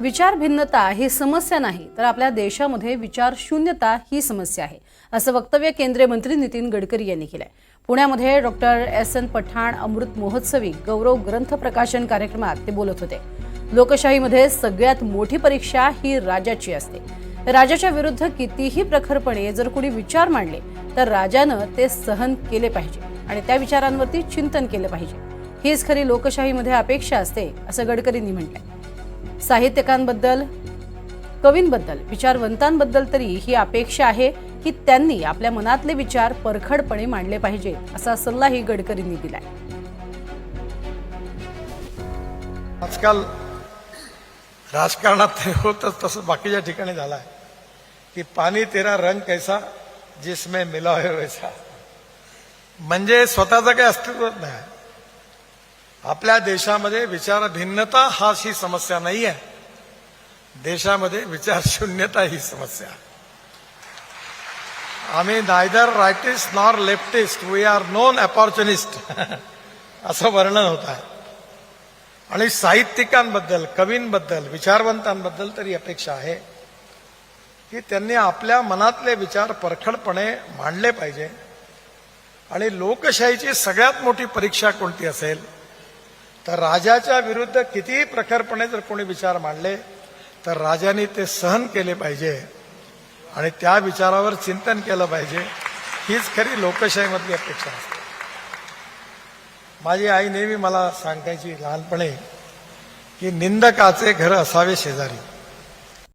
विचार भिन्नता ही समस्या नाही तर आपल्या देशामध्ये विचार शून्यता ही समस्या आहे असं वक्तव्य केंद्रीय मंत्री नितीन गडकरी यांनी केलंय. पुण्यामध्ये डॉक्टर एस एन पठाण अमृत महोत्सवी गौरव ग्रंथ प्रकाशन कार्यक्रमात ते बोलत होते. लोकशाहीमध्ये सगळ्यात मोठी परीक्षा ही राजाची असते. राजाच्या विरुद्ध कितीही प्रखरपणे जर कोणी विचार मांडले तर राजानं ते सहन केले पाहिजे आणि त्या विचारांवरती चिंतन केलं पाहिजे. हीच खरी लोकशाहीमध्ये अपेक्षा असते असं गडकरींनी म्हटलंय. साहित्यिकांबद्दल कवींबद्दल विचारवंतांबद्दल तरी ही अपेक्षा आहे की त्यांनी आपल्या मनातले विचार परखडपणे मांडले पाहिजेत असा सल्लाही गडकरींनी दिलाय. आजकाल राजकारणात होतच तसं बाकीच्या ठिकाणी झालं आहे की पाणी तेरा रंग कैसा जिसमे मिला वैसा. म्हणजे स्वतःचं काही अस्तित्वच नाही. आपल्या देशामध्ये विचार भिन्नता हाच ही समस्या नाही आहे देशामध्ये विचार शून्यता ही समस्या. आम्ही neither rightist nor leftist we are known opportunist असं वर्णन होत आहे. आणि साहित्यिकांबद्दल कवींबद्दल विचारवंतांबद्दल तरी अपेक्षा आहे की त्यांनी आपल्या मनातले विचार परखडपणे मांडले पाहिजे. आणि लोकशाहीची सगळ्यात मोठी परीक्षा कोणती असेल? तर राजाच्या विरुद्ध कितीही प्रखरपणे जर कोणी विचार मांडले तर राजाने ते सहन केले पाहिजे आणि त्या विचारावर चिंतन केलं पाहिजे. हीच खरी लोकशाहीमधली अपेक्षा असते. माझी आई नेहमी मला सांगायची लहानपणी की निंदकाचे घर असावे शेजारी.